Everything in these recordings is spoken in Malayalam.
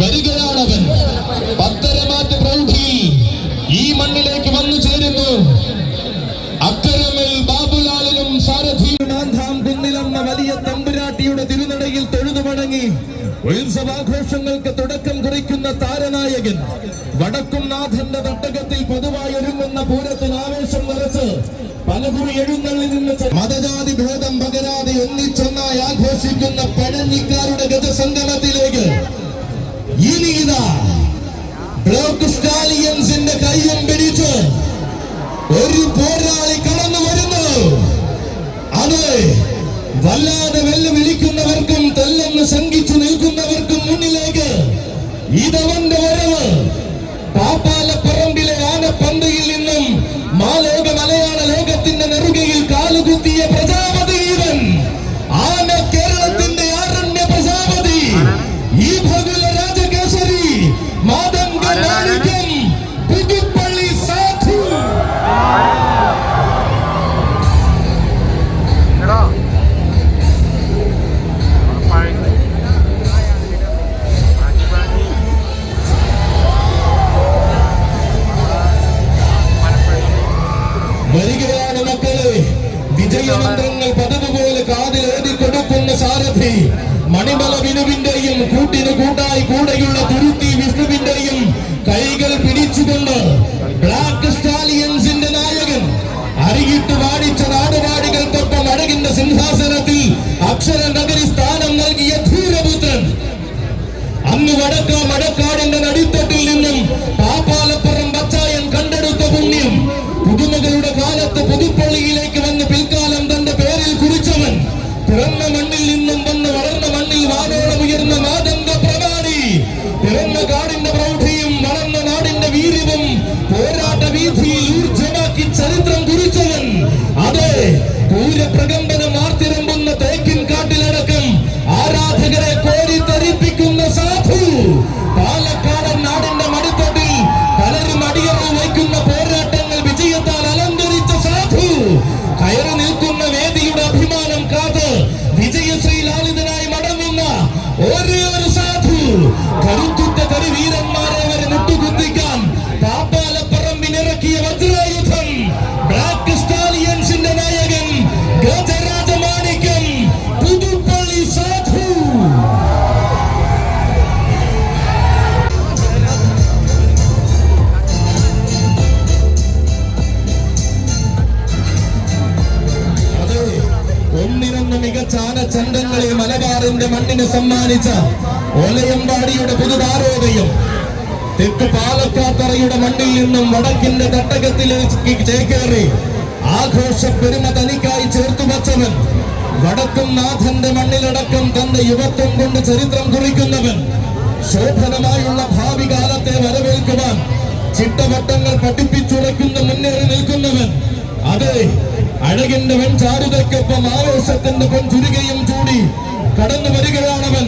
വരികയാണവൻ. പത്തരമാറ്റ പ്രൗഢി ഈ മണ്ണിലേക്ക് വന്നു ചേരുന്നു. അക്കരമിൽ ബാബുലാലിനും സാരഥി മാന്ധാം കുന്നിലെന്ന വലിയ തമ്പുരാട്ടിയുടെ തിരുനടയിൽ തൊഴുതു മടങ്ങി. ഉത്സവാഘോഷങ്ങൾക്ക് തുടക്കം കുറിക്കുന്ന താരനായകൻ വടക്കും നാഥന്റെ തട്ടകത്തിൽ പൊതുവായി ഒരുങ്ങുന്ന പൂരത്തിൽ ആവേശം നിറച്ച് പലകുറി എഴുന്നള്ളി നിന്ന് മതജാതി ഭേദം പകരാതെ ഒന്നിച്ചൊന്നായി ആഘോഷിക്കുന്ന പഴഞ്ഞിക്കാരുടെ ഗജസംഗമത്തിലേക്ക് ഇനി ഇതാ ബ്ലോക്ക് സ്റ്റാലിയൻസിന്റെ കയ്യും പിടിച്ച് ഒരു പോരാളി കടന്നു വരുന്നു. അതെ വല്ലാതെ വെല്ലുവിളിക്കുന്നവർക്കും തെല്ലെന്ന് ശങ്കിച്ചു നിൽക്കുന്നവർക്കും മുന്നിലേക്ക് ഇതവന്റെ വരവ്. പാപ്പാലപ്പറമ്പിലെ ആനപ്പന്തയിൽ നിന്നും മാലോക മലയാള ലോകത്തിന്റെ നെറുകയിൽ അന്ന് വടക്ക മടക്കാടിന്റെ നടിത്തട്ടിൽ നിന്നും പാപ്പാലപ്പുറം പച്ചായൻ കണ്ടെടുത്ത പുണ്യം. പുതുമകളുടെ കാലത്ത് പുതുപ്പള്ളിയിലേക്ക് വന്ന് പിൽക്കാലം തന്റെ പേരിൽ കുറിച്ചവൻ. പിറന്ന മണ്ണിൽ നിന്നും വന്ന് വളർന്ന മണ്ണിൽ വാനോളം ഉയർന്ന നാദന്ത പ്രമാണി. പിറന്ന കാടിന്റെ പ്രൗഢിയും വളർന്ന നാടിന്റെ വീര്യവും പോരാട്ട വീഥിയിൽ ഊർജമാക്കി ചരിത്രം കുറിച്ചവൻ. അതെ പൂരപ്രകമ്പനം ഗജരാജമാണിക്യം പുതുപ്പള്ളി സാധു. അതെ ഒന്നിനൊന്ന് മികച്ച ആനച്ചന്തങ്ങളെ മലബാറിന്റെ മണ്ണിന് സമ്മാനിച്ച ഒലയമ്പാടിയുടെ പുതുതാരോദയം. തെക്ക് പാലക്കാത്തറയുടെ മണ്ണിൽ നിന്നും വടക്കിന്റെ തട്ടകത്തിലേക്ക് ചേക്കേറി ആഘോഷ പെരുമ തനിക്കായി ചേർത്തു വച്ചവൻ. വടക്കും നാഥന്റെ മണ്ണിലടക്കം തന്റെ യുവത്വം കൊണ്ട് ചരിത്രം കുറിക്കുന്നവൻ. ശോഭനമായുള്ള ഭാവി കാലത്തെ വരവേൽക്കുവാൻ ചിട്ടവട്ടങ്ങൾ പഠിപ്പിച്ചുറക്കുന്ന മുന്നേറി നിൽക്കുന്നവൻ. അതെ അഴകിന്റെ വെൺ ചാരുതയ്ക്കൊപ്പം ആവേശത്തിന്റെ പൊൻചുരുകയും ചൂടി കടന്നു വരികയാണവൻ.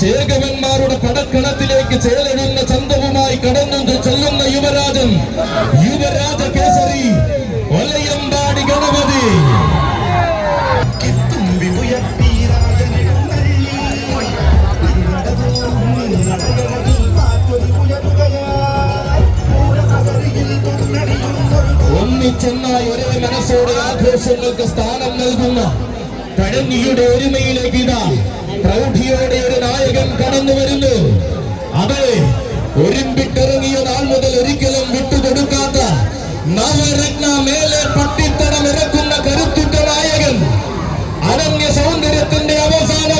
ചേകവന്മാരുടെ പടക്കളത്തിലേക്ക് ചേലഴുന്ന ചന്തവുമായി കടന്നു ചെല്ലുന്ന യുവരാജൻ. യുവരാജ കേസരി ഒന്നിച്ചൊന്നായി ഒരേ മനസ്സോടെ ആഘോഷങ്ങൾക്ക് സ്ഥാനം നൽകുന്ന പഴഞ്ഞിയുടെ ഒരുമയിലേക്ക് ഇതാ പ്രൗഢിയോടെ ഒരു നായകൻ കടന്നു വരുന്നു. അതെ ഒരുമ്പിട്ടിറങ്ങിയ നാൾ മുതൽ ഒരിക്കലും വിട്ടുകൊടുക്കാത്ത നവരത്ന മേലെ പട്ടിത്തടം ഇറക്കുന്ന കരുത്തുറ്റ നായകൻ അനന്യ സൗന്ദര്യത്തിന്റെ അവസാന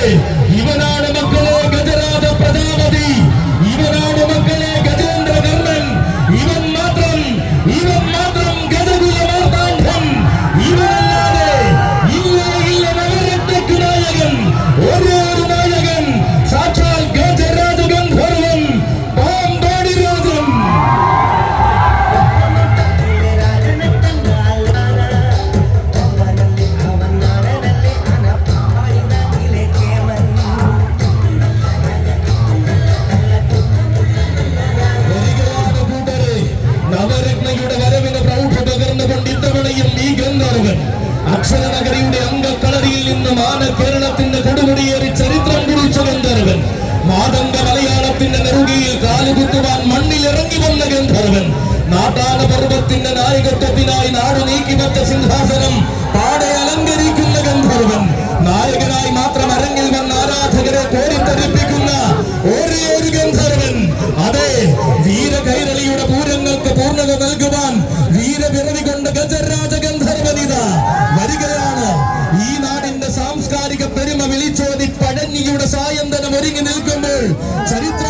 അതെ പർവത്തിന്റെ നായകത്വത്തിനായി നാടു നീക്കിവച്ച സിംഹാസനം പാടെ അലങ്കരിക്കുന്ന ഗന്ധർവൻ. നായകനായി മാത്രം അരങ്ങിൽ വന്ന ആരാധകരെ കോരിത്തരിപ്പിക്കുന്ന ഒരേ ഒരു ഗന്ധർവൻ. അതെ വീരകൈരളിയുടെ പൂരങ്ങൾക്ക് പൂർണത നൽകുവാൻ വീരപിറവി കൊണ്ട ഗജരാജ ഗന്ധർവനിത വരികയാണ്. ഈ നാടിന്റെ സാംസ്കാരിക പെരുമ വിളിച്ചോതി പഴഞ്ഞിയുടെ സായന്തനം ഒരുങ്ങി നിൽക്കുമ്പോൾ ചരിത്രം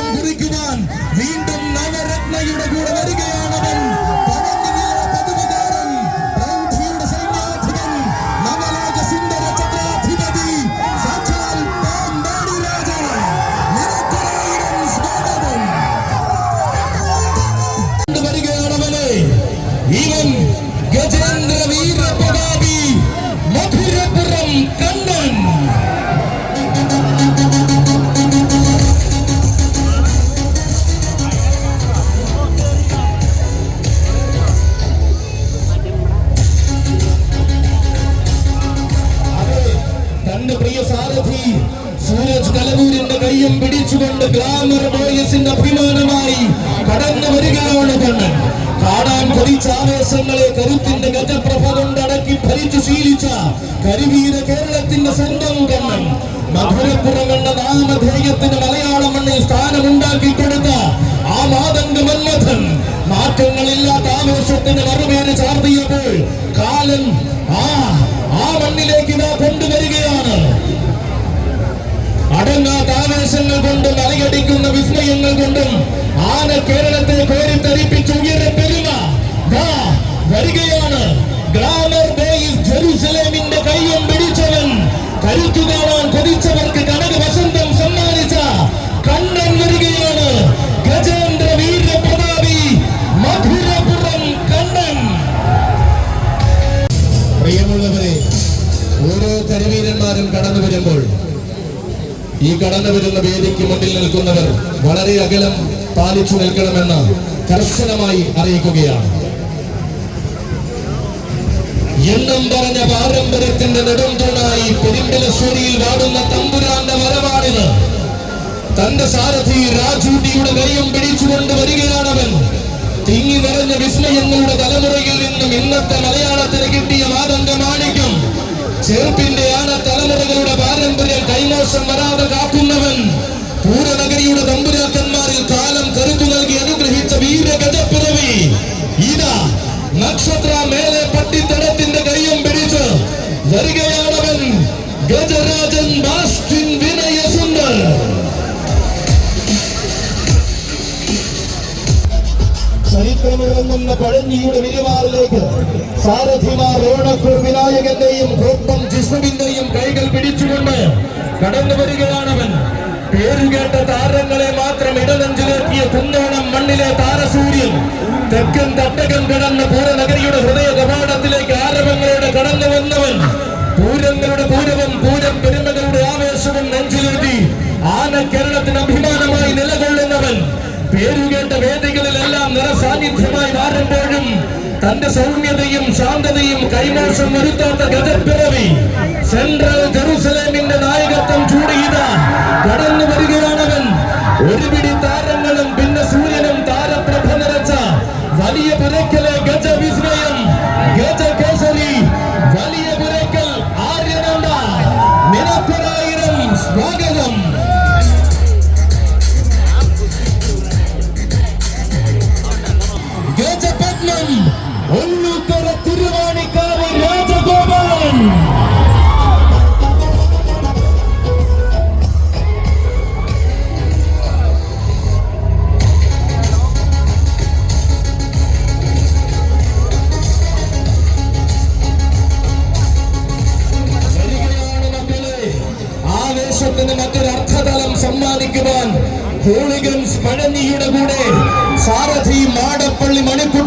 ഈ കടന്നു വരുന്ന വേദിക്ക് മുന്നിൽ നിൽക്കുന്നവർ വളരെ അകലം പാലിച്ചു നിൽക്കണമെന്ന് കർശനമായി അറിയിക്കുകയാണ്. എണ്ണം പറഞ്ഞ പാരമ്പര്യത്തിന്റെ നെടുംതൂണായി പെരുമ്പിലശ്ശേരിയിൽ വാടുന്ന തമ്പുരാന്റെ വരവാണിത്. തന്റെ സാരഥി രാജൂട്ടിയുടെ കൈയും പിടിച്ചുകൊണ്ട് വരികയാണവൻ. തിങ്ങി നിറഞ്ഞ വിസ്മയങ്ങളുടെ തലമുറയിൽ നിന്നും ഇന്നത്തെ മലയാളത്തിന് കിട്ടിയ മാതന്റെ മാണിക്യം ചെറുപ്പിന്റെ ആന തലമുറകളുടെ പാരമ്പര്യം കൈമോശം വരാതെ കാക്കുന്നവൻ. പൂരനഗരിയുടെ തമ്പുരാക്കന്മാരിൽ കാലം കരുത്തു നൽകി അനുഗ്രഹിച്ച വീരഗജപ്പിറവി ഇതാ നക്ഷത്ര മേലെ പട്ടിത്തടത്തിന്റെ ചരിത്രമിറങ്ങുന്ന പഴഞ്ഞിയുടെ വിരിമാറിലേക്ക് സാരഥിമാർ ഓണക്കൂർ വിനായകന്റെയും കോപ്പം ജിഷ്ണുവിന്റെയും കൈകൾ പിടിച്ചുകൊണ്ട് കടന്നു വരികയാണവൻ. പേരുകേട്ട താരങ്ങളെ മാത്രം ഇടനഞ്ചിലേക്കിയ കുന്നോണം മണ്ണിലെ താരസൂര്യൻ തെക്കൻ തട്ടകൻ കിടന്ന പൂരനഗരിയുടെ ഹൃദയ കവാടത്തിലേക്ക് ആരവങ്ങളോടെ കടന്നു വന്നവൻ. പൂരങ്ങളുടെ പൂരവും പൂരം പെരുമകളുടെ ആവേശവും നെഞ്ചിലേറ്റി ആന കേരളത്തിന് അഭിമാനമായി നിലകൊള്ളുന്നവൻ പേരുകേട്ട വേദികളിലെല്ലാം നിറസാന്നിധ്യമായി മാറുമ്പോഴും തന്റെ സൗമ്യതയും ശാന്തതയും കൈമോശം വരുത്താത്ത ഗജപ്പിറവി സെൻട്രൽ ജെറുസലേമിന്റെ നായകത്വം ചൂടിയിത കടന്നു വരികയാണവൻ ഒരു പിടി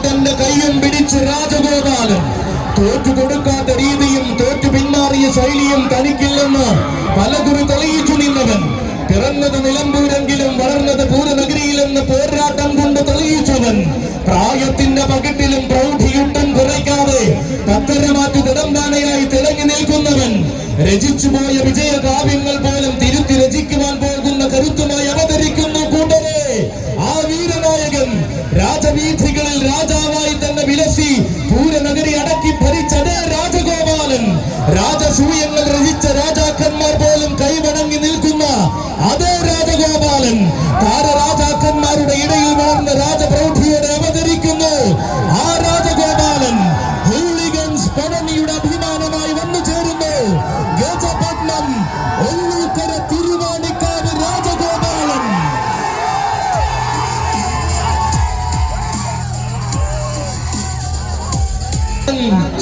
മാടപ്പള്ളി കൈയും പിടിച്ച് രാജഗോപാലൻ. തോറ്റു കൊടുക്കാത്ത രീതിയും തോറ്റു പിന്മാറിയ ശൈലിയും തനിക്കില്ലെന്ന് പലകുറി തെളിയിച്ചു നിന്നവൻ. പിറന്നത് നിലമ്പൂരെങ്കിലും വളർന്നത് പൂരനഗരിയിലെന്ന് പോരാട്ടം കൊണ്ട് തെളിയിച്ചവൻ. പ്രായത്തിന്റെ പകിട്ടിലും പ്രൗഢിയുട്ടം കുറയ്ക്കാതെ പത്തരമാറ്റു തിടമ്പാനയായി തിളങ്ങി നിൽക്കുന്നവൻ. രചിച്ചുപോയ വിജയകാവ്യങ്ങൾ പോലും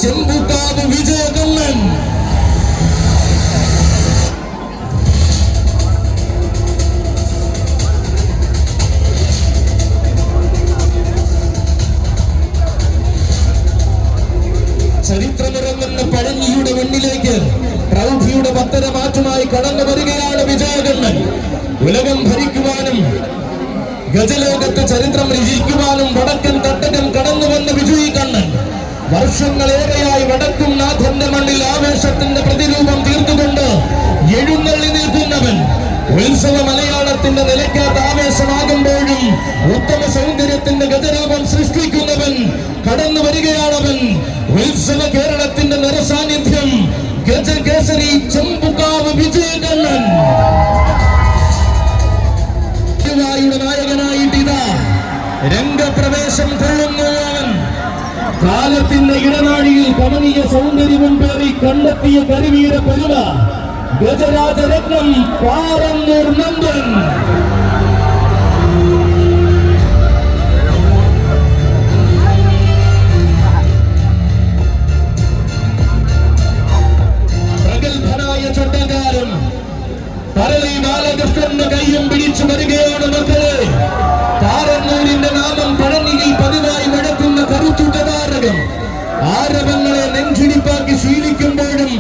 ചെമ്പുക്കാവ് വിജയകണ്ണൻ. ചരിത്രമിറങ്ങുന്ന പഴഞ്ഞിയുടെ മണ്ണിലേക്ക് പ്രൗഢിയുടെ പത്തര മാറ്റുമായി കടന്നു വരികയാണ് വിജയകണ്ണൻ. ഉലകം ഭരിക്കുവാനും ഗജലോകത്ത് ചരിത്രം രചിക്കുവാനും വടക്കൻ വർഷങ്ങളേറെയായി വടക്കും നാഥന്റെ മണ്ണിൽ ആവേശത്തിന്റെ പ്രതിരൂപം തീർത്തുകൊണ്ട് എഴുന്നള്ളി നിൽക്കുന്നവൻ. ഉത്സവ മലയാളത്തിന്റെ നിലയ്ക്കാത്ത ആവേശമാകുമ്പോഴും ഉത്തമ സൗന്ദര്യത്തിന്റെ ഗതരൂപം സൃഷ്ടിക്കുന്നവൻ കടന്നു വരികയാണവൻ. ഉത്സവ കേരളത്തിന്റെ നിറസാന്നിധ്യം ഗജകേസരി ചെമ്പുകാവ് വിജയകണ്ണൻ. യുടെ നായകനായിട്ട് ഇതാ രംഗപ്രവേശം കൊള്ളുന്നു. കാലത്തിന്റെ ഇടനാഴിയിൽ കമനീയ സൗന്ദര്യവും പേറി കണ്ടെത്തിയ കരുവിയുടെ പെരുമ ഗജരാജരത്നം പാറന്നൂർ നന്ദൻ. പ്രഗത്ഭനായ കയ്യും പിടിച്ചു വരികയാണ് മക്കളെ. താരന്നൂരിന്റെ നാമം പഴനിയിൽ പതിവായി നടക്കുന്ന നെഞ്ചിടിപ്പാക്കി ശീലിക്കുമ്പോഴും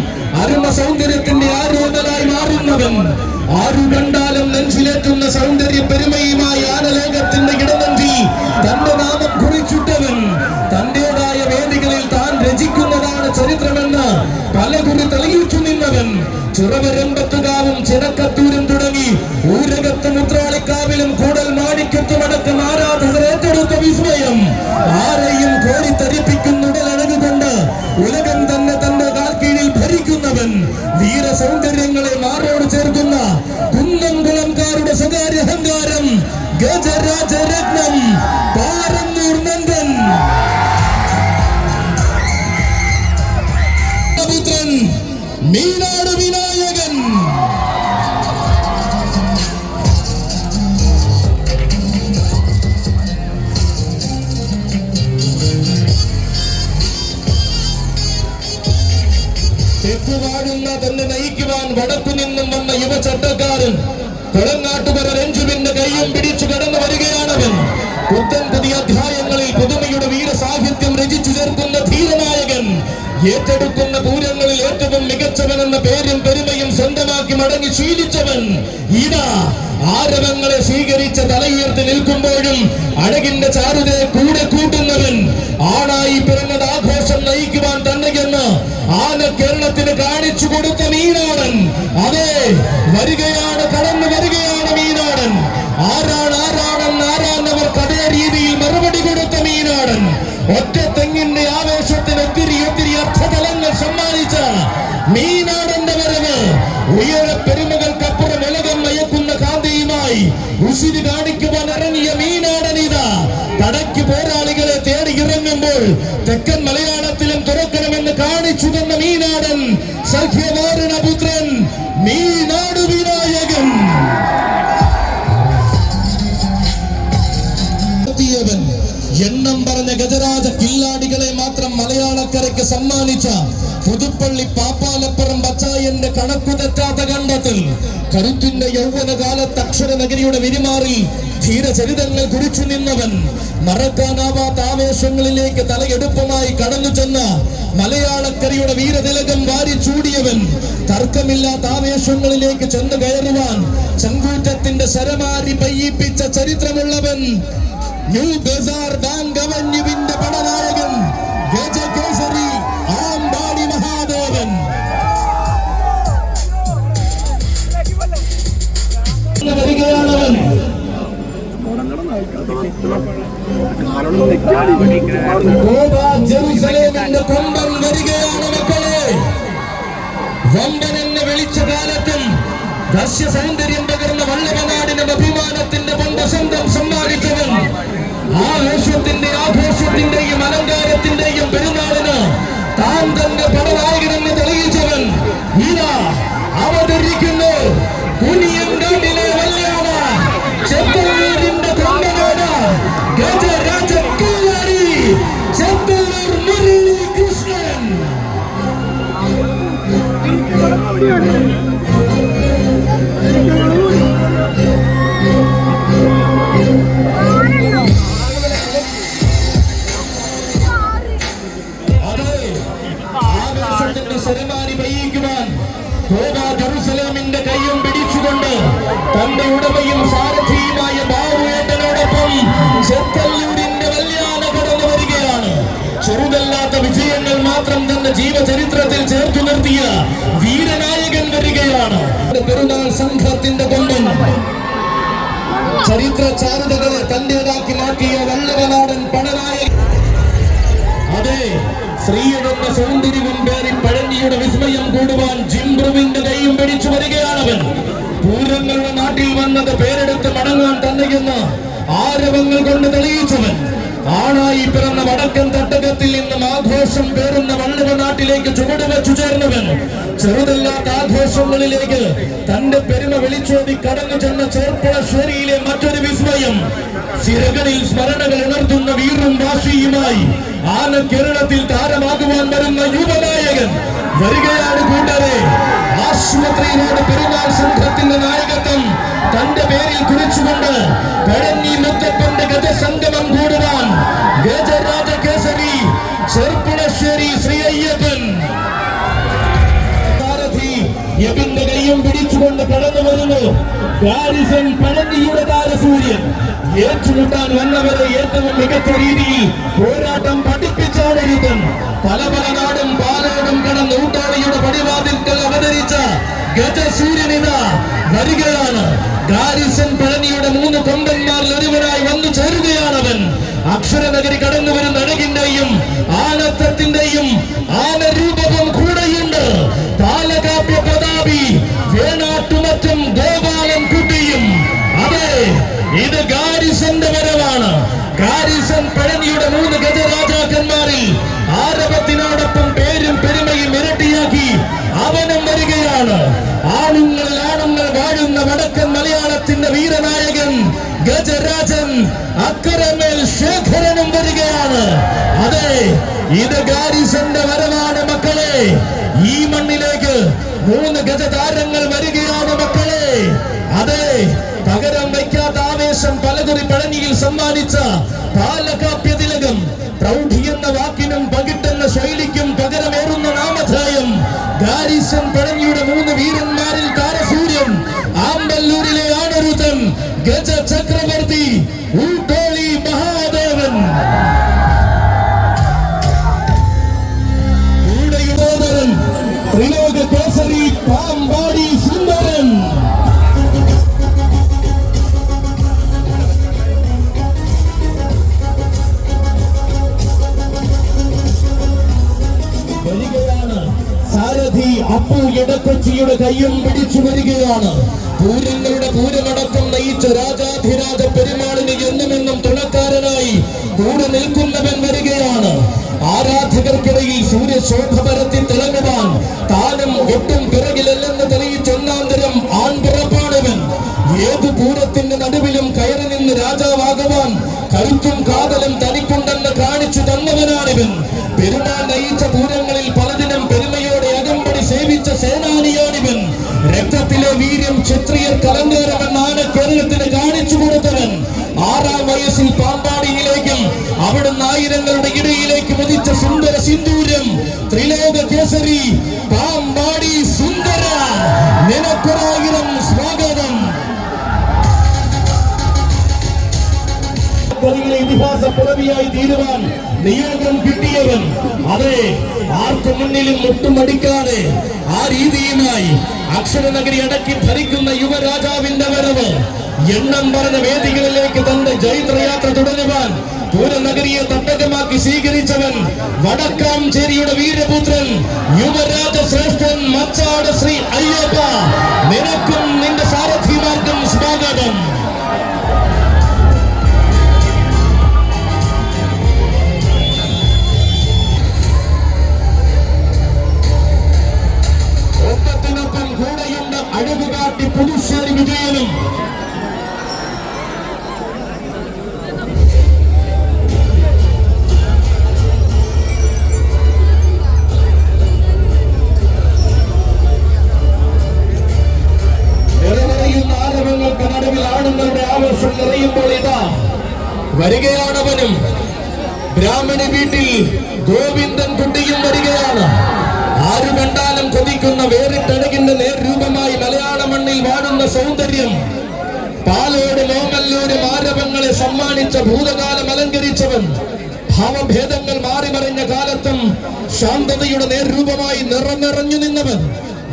അരുമ സൗന്ദര്യത്തിന്റെ ആരോപനായി മാറുന്നവൻ ആരു കണ്ടാലും നെഞ്ചിലേറ്റുന്ന സൗന്ദര്യ പെരുമയുമായി ആനലേഖത്തിന്റെ ഇടനഞ്ചി തന്റെ നാമം കുറിച്ചിട്ടവൻ തന്റേതായ വേദികളിൽ താൻ രചിക്കുന്നതാണ് ചരിത്രമെന്ന് പല കുറി തെളിയിച്ചു നിന്നവൻ. ചിറവരമ്പത്തുകാവും ചിറക്കത്തൂരും തെക്കുവാഴുന്ന തന്നെ നയിക്കുവാൻ വടക്കു നിന്നും വന്ന യുവചട്ടക്കാരൻ കൊളങ്ങാട്ടുകര രഞ്ജുവിന്റെ കൈയും പിടിച്ചു കടന്നു വരികയാണവൻ. പുത്തൻ പുതിയ അധ്യായങ്ങളിൽ പുതുമയുടെ വീരസാഹിത്യം രചിച്ചു ചേർക്കുന്ന ധീരനായകൻ ഏറ്റെടുക്കുന്ന പൂരങ്ങളിൽ ഏറ്റവും മികച്ചവൻ എന്ന പേരും പെരുമയും സ്വന്തമാക്കി മടങ്ങി ശീലിച്ചവൻ. ഇതാ ആരവങ്ങളെ സ്വീകരിച്ച തലയുയർത്തി നിൽക്കുമ്പോഴും അഴകിന്റെ ചാരുതയെ കൂടെ കൂട്ടുന്നവൻ. ആണായി പിറന്നത് ആഘോഷം നയിക്കുവാൻ തന്നെയെന്ന് ആന കേരളത്തിന് കാണിച്ചു കൊടുത്ത മീനാടൻ. അതെ വരികയാണ് കടന്നു വരികയാണ് മീനാടൻ. ആരാണ് ആരാണെന്ന് ആരാന്നവർ അതേ രീതിയിൽ മറുപടി കൊടുത്ത മീനാടൻ. ഒറ്റ തെങ്ങിന്റെ ആവേശത്തിന് ഒത്തിരി ഒത്തിരി അർത്ഥതലങ്ങൾ സമ്മാനിച്ച മീനാടന്റെ വരവ്. ഉയര പെരുമകൾക്കപ്പുറം ഉലകം മയക്കുന്ന കാന്തിയുമായി ഉശിരി കാണിക്കുവാൻ ഇറങ്ങിയ മീനാടൻ ഇതാ. തടയ്ക്ക് പോരാളികളെ തേടി ഇറങ്ങുമ്പോൾ തെക്കൻ കാണിച്ചു തന്ന മീനാടൻ സഖ്യവാരണപുത്രൻ മീനാടു വിനായകൻ. എത്തിയവൻ എണ്ണം പറഞ്ഞ ഗജരാജ കില്ലാടികളെ മാത്രം മലയാളക്കരയ്ക്ക് സമ്മാനിച്ച പുതുപ്പള്ളി പാപ്പാലപ്പുറം ബച്ചായന്റെ കണക്കു തെറ്റാത്ത കണ്ടത്തിൽ. കരുത്തിന്റെ യൗവനകാലത്ത് അക്ഷര നഗരിയുടെ വിരിമാറി ധീരചരിതങ്ങൾ കുറിച്ചു നിന്നവൻ മറക്കാനാവാത്ത ആവേശങ്ങളിലേക്ക് തലയെടുപ്പമായി കടന്നു ചെന്ന മലയാളക്കരയുടെ വീരതിലകം വാരി ചൂടിയവൻ തർക്കമില്ലാത്ത ആവേശങ്ങളിലേക്ക് ചെന്ന് കയറുവാൻ ചങ്കൂറ്റത്തിന്റെ ശരമാരി പയ്യിപ്പിച്ച ചരിത്രമുള്ളവൻ ന്യൂ ബസാർ ബാങ്ക് അവന്യുവിന്റെ പടനായകൻ ജെറുസലേമിന്റെ കൊമ്പൻ വരികയാണ് മക്കളെ വമ്പൻ വിളിച്ച കാലത്തും ദൃശ്യ സൗന്ദര്യം പകർന്ന വല്ലവനാടിന് അഭിമാനത്തിന്റെ പൊന്തസന്തം സമ്മാനിച്ചവൻ ആഘോഷത്തിന്റെ ആഘോഷത്തിന്റെയും അലങ്കാരത്തിന്റെയും പെരുന്നാളിന് താൻ തന്റെ പടനായകനെന്ന് തെളിയിച്ചവൻ ഇതാ അവതരിക്കുന്നു. കുനിയങ്കാട്ടിലെ കണ്ടിലെ വല്യാണ കൊമ്പനാണ് ആവേശത്തിന്റെ ശരമാരി പയ്യിക്കുവാൻ ജെറുസലേമിന്റെ കൈയും പിടിച്ചുകൊണ്ട് തന്റെ ഉടമയും സാരഥിയുമായ ബാബുവേട്ടനോടൊപ്പം ചെത്തല്ലൂരിന്റെ കല്യാണ കടന്നു വരികയാണ്. ചെറുതല്ലാത്ത വിജയങ്ങൾ മാത്രം തന്റെ ജീവചരിത്രത്തിൽ ചേർത്തു നിർത്തിയ വീരനായകൻ വരികയാണ്. പെരുന്നാൾ സംഘത്തിന്റെ കൊണ്ടും ചരിത്ര ചാരുതകളെ തന്റേതാക്കി മാറ്റിയ വല്ലവനാടൻ പണനായകൻ. അതെ ശ്രീയെന്ന സൗന്ദര്യവും പേറി പഴനിയുടെ വിസ്മയം കൂടുവാൻ ജിംബ്രുവിന്റെ കൈയും പിടിച്ചു വരികയാണവൻ. പൂരങ്ങളുടെ നാട്ടിൽ വന്നത് പേരെടുത്ത് മടങ്ങാൻ തന്നെയെന്ന് ആരവങ്ങൾ കൊണ്ട് തെളിയിച്ചവൻ. ആണായി പിറന്ന വടക്കൻ തട്ടകത്തിൽ നിന്നും ആഘോഷം പേറുന്ന വള്ളവ നാട്ടിലേക്ക് ചുവട് വെച്ചു ചേർന്നവൻ. ചെറുതല്ലാത്ത ആഘോഷങ്ങളിലേക്ക് തന്റെ പെരുമ വിളിച്ചോതി കടന്നു ചെന്ന ചേർപ്പുളശ്ശേരിയിലെ മറ്റൊരു വിസ്മയം. സിരകളിൽ സ്മരണകൾ ഉണർത്തുന്ന വീറും വാശിയുമായി ആന കേരളത്തിൽ താരമാകുവാൻ വരുന്ന യുവനായകൻ വരികയാണ് കൂട്ടരെ. ആശുപത്രിയിലോട് പെരുന്നാൾ സംഘത്തിന്റെ നായകത്വം തന്റെ പേരിൽ കുറിച്ചുകൊണ്ട് പഴഞ്ഞി മുത്തപ്പന്റെ ഗജസംഗമം കൂടുവാൻ ഗജരാജ കേസരി ശ്രീ അയ്യപ്പൻ. സാരഥി കൈയും പിടിച്ചുകൊണ്ട് കടന്നു വരുന്നു. പഴനിയുടെ താരസൂര്യൻ ഏറ്റുമുട്ടാൻ വന്നവരെ ഏറ്റവും മികച്ച രീതിയിൽ പോരാട്ടം പഠിപ്പിച്ചാണ് യുദ്ധം. പല പല നാടും പാലോടും കടന്ന് ഊട്ടാളിയുടെ പടിവാതിൽക്കൽ അവതരിച്ച ഗജസൂര്യനിത വരികയാണ്. ഗാരിസൺ പഴനിയുടെ മൂന്ന് കൊമ്പന്മാരിൽ ഒരുവനായി വന്നു ചേരുകയാണവൻ. അക്ഷരനഗരി കടന്നു വരുന്ന അഴകിന്റെയും ആനത്തത്തിന്റെയും ആനരൂപവും ഇത് ഗാരിസന്റെ വരവാണ് മക്കളെ. ഈ മണ്ണിലേക്ക് മൂന്ന് ഗജതാരങ്ങൾ വരികയാണ് മക്കളെ. അതെ പകരം വയ്ക്കാത്ത ആവേശം പലകുറി പഴനിയിൽ സമ്മാനിച്ച പാലകാപ്യ തിലകം പ്രൗഢി എന്ന വാക്കിനും പകിട്ടെന്ന ശൈലിക്കും പകരമേറുന്ന നാമധേയം ഗാരിസൺ പൂരങ്ങളുടെ പൂരമടക്കം നയിച്ച രാജാധിരാജ പെരുമാളിന് എന്നുമെന്നും തുണക്കാരനായി കൂടെ നിൽക്കുന്നവൻ വരികയാണ്. ആരാധകർക്കിടയിൽ സൂര്യശോഭ പരത്തി തിളങ്ങുവാൻ താനും ഒട്ടും പിറകിലല്ലെന്ന് തെളിയിച്ചൊന്നാം ആൺ ആൺപിറപ്പാണിവൻ. ഏതു പൂരത്തിന്റെ നടുവിലും കയറി നിന്ന് രാജാവാകുവാൻ കരുത്തും വീര്യം ക്ഷത്രിയർ കലങ്കേരമെന്നാണ് കേരളത്തിന് കാണിച്ചു കൊടുത്തവൻ ആറാം വയസ്സിൽ പാമ്പാടിയിലേക്കും അവിടുന്ന് ആയിരങ്ങളുടെ ഇടയിലേക്ക് മതിച്ച സുന്ദര സിന്ദൂരം ത്രിലോക കേസരി പാമ്പാടി സുന്ദര. നിനക്കൊരായിരം സ്വാഗതം കളികളെ ഇതിഹാസ പുറവിയായി തീരുവാൻ നിയോഗം കിട്ടിയവൻ അതെ ആർക്കു മുന്നിലും മുട്ടുമടിക്കാതെ ആ രീതിയുമായി അക്ഷരനഗരി അടക്കി ഭരിക്കുന്ന യുവരാജാവിന്റെ വരവ് എണ്ണം പറഞ്ഞ വേദികളിലേക്ക് തന്റെ ജൈത്രയാത്ര തുടരുവാൻ പൂരനഗരിയെ തട്ടകമാക്കി സ്വീകരിച്ചവൻ വടക്കാംചേരിയുടെ വീരപുത്രൻ യുവരാജ ശ്രേഷ്ഠൻ മച്ചാട് ശ്രീ അയ്യപ്പ. നിനക്കും നിന്റെ സാരഥിമാർക്കും സ്വാഗതം.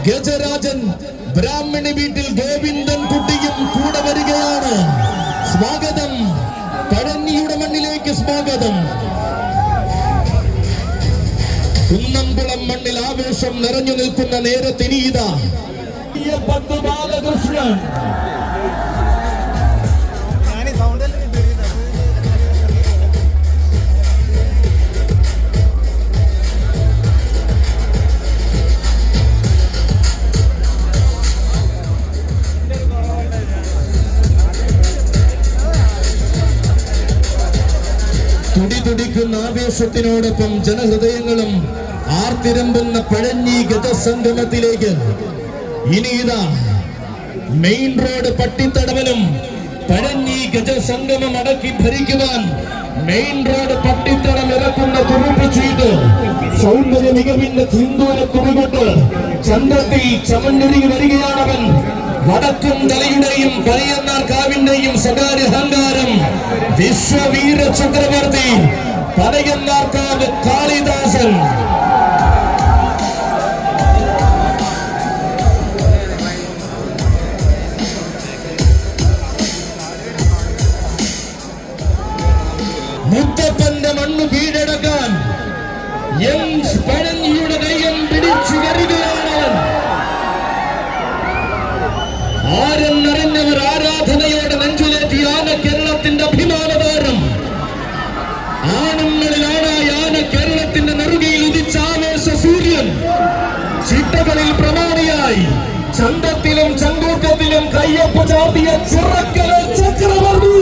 ഗജരാജൻ ബ്രാഹ്മണി വീട്ടിൽ ഗോവിന്ദൻ കുട്ടിയും കൂടെ വരികയാണ്. സ്വാഗതം. പഴനിയുടെ മണ്ണിലേക്ക് സ്വാഗതം. കുന്നംകുളം മണ്ണിൽ ആവേശം നിറഞ്ഞു നിൽക്കുന്ന നേരത്തിനീത. ബാലകൃഷ്ണൻ ആവേശത്തിനോടൊപ്പം ജനഹൃദയങ്ങളും ആർത്തിരമ്പുന്ന പഴഞ്ഞി ഗജസംഗമത്തിലേക്ക് ഇനി ഇതാ മെയിൻ റോഡ് പട്ടിത്തടവലും പഴഞ്ഞി ഗജസംഗമം അടക്കി ഭരിക്കുവാൻ മെയിൻ റോഡ് പട്ടിത്തടം ഇറക്കുന്ന തുറപ്പിച്ചിട്ട് സൗന്ദര്യ മികവിന്റെ സിന്ദൂര തുണികൊണ്ട് ചന്ദ്രത്തിൽ ചമഞ്ഞൊരുങ്ങി വരികയാണവൻ. വടക്കും തലയുടെയും പഴയന്നാർ കാവിന്റെയും സ്വകാര്യ അഹങ്കാരം വിശ്വവീര ചക്രവർത്തി പടയന്നാർ കാളിദാസൻ. പ്രമാണിയായി ചന്തത്തിലും ചങ്കൂറ്റത്തിലും കയ്യൊപ്പ് ചാർത്തിയ ചിറക്കല ചക്രവർത്തി.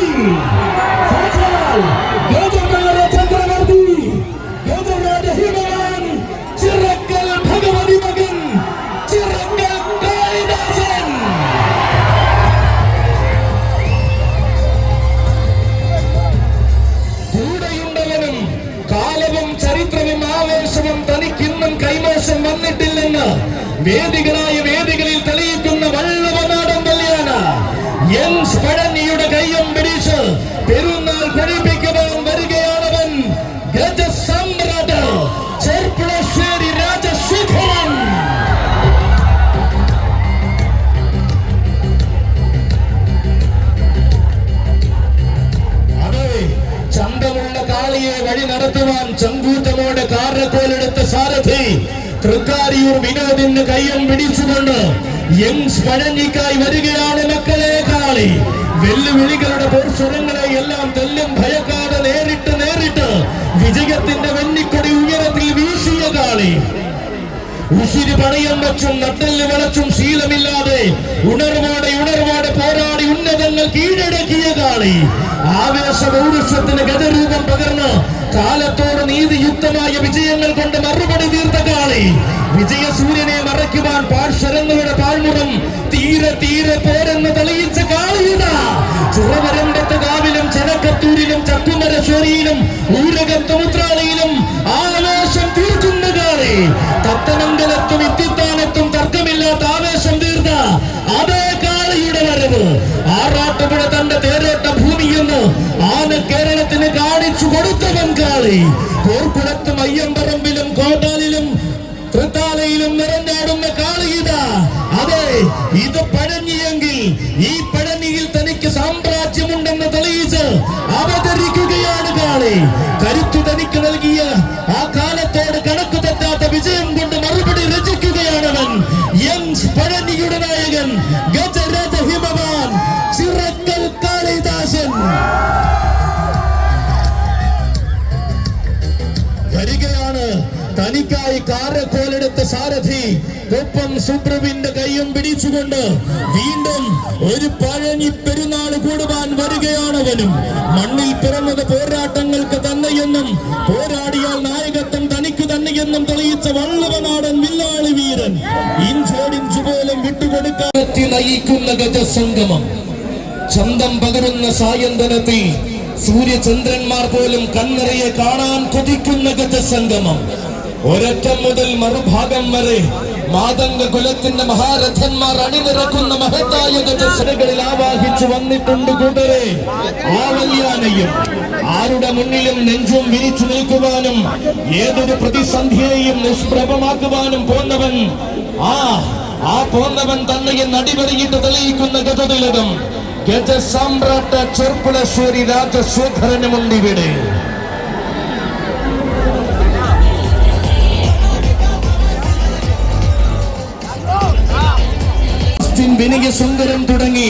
യങ്സ് പഴഞ്ഞിക്കായി വരികയാണ് മക്കളെ കാളി. വെല്ലുവിളികളുടെ പോർസ്വരങ്ങളെ എല്ലാം തല്ലും ഭയക്കാതെ നേരിട്ട് നേരിട്ട് വിജയത്തിന്റെ വെണ്ണിക്കൊടി ഉയരത്തിൽ വീശിയ കാളി. ഉസിരി പണയം വെച്ചും നട്ടൽ വളച്ചും ശീലമില്ലാതെ ഉണർവോടെ ഉണർവോടെ പോരാടി ഉന്നതങ്ങൾ കീഴടക്കിയ കാളി. ആവേശ പൗരുഷത്തിന് ഗജരൂപം പകർന്ന് കാലത്തോട് നീതിയുക്തമായ വിജയങ്ങൾ കൊണ്ട് മറുപടി തീർത്ത കാളി. വിജയസൂര്യനെ മറയ്ക്കുവാൻ പാഴ്ശരങ്ങളുടെ പാഴ്മുറം തീരെ തീരെ പോരെന്ന് തെളിയിച്ച കാളിയുത ചിറവരമ്പത്ത് കാവിലും ചെനക്കത്തൂരിലും ചക്കുമരശ്വരിയിലും ഊരകത്തുമുത്രാളിയിലും ആവേശം തീർക്കുന്ന കാളി. തത്തമംഗലത്തും ഇത്തിത്താനത്തും തർക്കമില്ലാത്ത ആവേശം തീർത്ത അതേ കാളിയുടെ വരവ്. ആറാട്ടുപുഴ തന്റെ തേരോട്ട ഭൂമിയെന്ന് ആന കേരളത്തിന് കാണിച്ചു കൊടുത്ത ബംഗാളി പോർക്കുളത്തും അയ്യമ്പറമ്പിലും കോട്ടാലിലും തൃത്താലയിലും നിറഞ്ഞാടുന്ന കാളിയിത അതെ ഇത് പഴഞ്ഞിയെങ്കിൽ ഈ പഴഞ്ഞിയിൽ തനിക്ക് സാമ്രാജ്യമുണ്ടെന്ന് തെളിയിച്ച് അവതരിക്കുകയാണ് കാളി. കരുത്തു തനിക്ക് നൽകിയ ആ തനിക്കായി കാരക്കോലെടുത്ത സാരഥി ഒപ്പം സുപ്രവിന്റെ കൈയും പിടിച്ചുകൊണ്ട് വീണ്ടും ഒരു പഴഞ്ഞി പെരുന്നാൾ കൂടുവാൻ വരികയാണവനും മണ്ണിൽ പിറന്നത് പോരാട്ടങ്ങൾക്ക് തന്നെയെന്നും പോരാടിയാൽ നായകത്വം തനിക്ക് തന്നെയെന്നും തെളിയിച്ച വള്ളവനാടൻ വില്ലാളി വീരൻ. ഇഞ്ചോടിഞ്ചു പോലും വിട്ടുകൊടുക്കാത്തി നയിക്കുന്ന ഗജസംഗമം. ചന്തം പകരുന്ന സായന്തനത്തിൽ സൂര്യചന്ദ്രന്മാർ പോലും കണ്ണറയെ കാണാൻ കൊതിക്കുന്ന ഗജസംഗമം. ഒരറ്റം മുതൽ മറുഭാഗം വരെ മാതംഗ കുലത്തിന്റെ മഹാരഥന്മാർ അണിനിറക്കുന്ന മഹത്തായ ഗജസ്രകളിൽ ആവാഹിച്ചു വന്നിട്ടുണ്ട് കൂട്ടരെ. ആവല്യാനയും ആരുടെ മുന്നിലും നെഞ്ചും വിരിച്ചു നിൽക്കുവാനും ഏതൊരു പ്രതിസന്ധിയെയും നിഷ്പ്രഭമാക്കുവാനും പോന്നവൻ ആ ആ പോന്നവൻ തന്നെ നടിപറിയിട്ട് തെളിയിക്കുന്ന ഗജതിലകം ഗജസമ്രാട്ട ചെർപ്പുളശ്ശേരി രാജശേഖരനുമുണ്ട് ഇവിടെ. അസ്റ്റിൻ വിനിയ തുടങ്ങി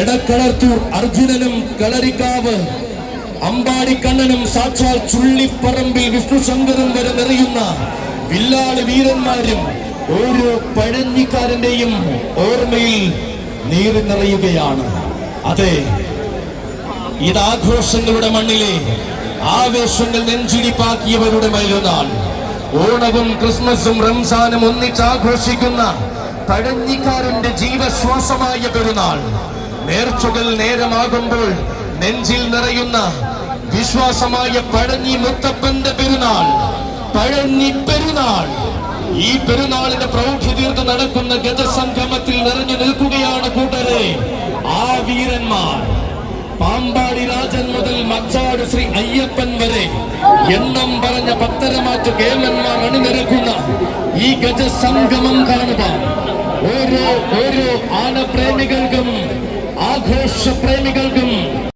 എടക്കളത്തൂർ അർജുനനും കളരിക്കാവ് അമ്പാടിക്കണ്ണനും സാക്ഷാൽ ചുള്ളിപ്പറമ്പിൽ വിഷ്ണുശങ്കറും വരെ നിറയുന്ന വില്ലാളി വീരന്മാരും ഓരോ പഴഞ്ഞിക്കാരന്റെയും ഓർമ്മയിൽ നീറി നിറയുകയാണ്. അതെ ഇതാഘോഷങ്ങളുടെ മണ്ണിലെ ആവേശങ്ങൾ നെഞ്ചിടിപ്പാക്കിയവരുടെ മൈലുനാൾ. ഓണവും ക്രിസ്മസും റംസാനും ഒന്നിച്ചാഘോഷിക്കുന്ന പഴഞ്ഞിക്കാരന്റെ ജീവശ്വാസമായ പെരുന്നാൾ. നേർച്ചുകൾ നേരമാകുമ്പോൾ നെഞ്ചിൽ നിറയുന്ന വിശ്വാസമായ പഴഞ്ഞി മുത്തപ്പന്റെ പെരുന്നാൾ. പഴഞ്ഞി പെരുന്നാൾ. ഈ പെരുന്നാളിന്റെ പ്രൗഢി തീർത്ത് നടക്കുന്ന ഗജസംഗമത്തിൽ നിറഞ്ഞു നിൽക്കുകയാണ് കൂട്ടരെ. ആ വീരന്മാർ. പാമ്പാടി രാജൻ മുതൽ മച്ചാട് ശ്രീ അയ്യപ്പൻ വരെ. എണ്ണം പറഞ്ഞ ഭക്തരമാറ്റ കേമന്മാർ അണിനിരക്കുന്ന ഈ ഗജസംഗമം കാണുക. ഓരോ ഓരോ ആനപ്രേമികൾക്കും ആഘോഷ പ്രേമികൾ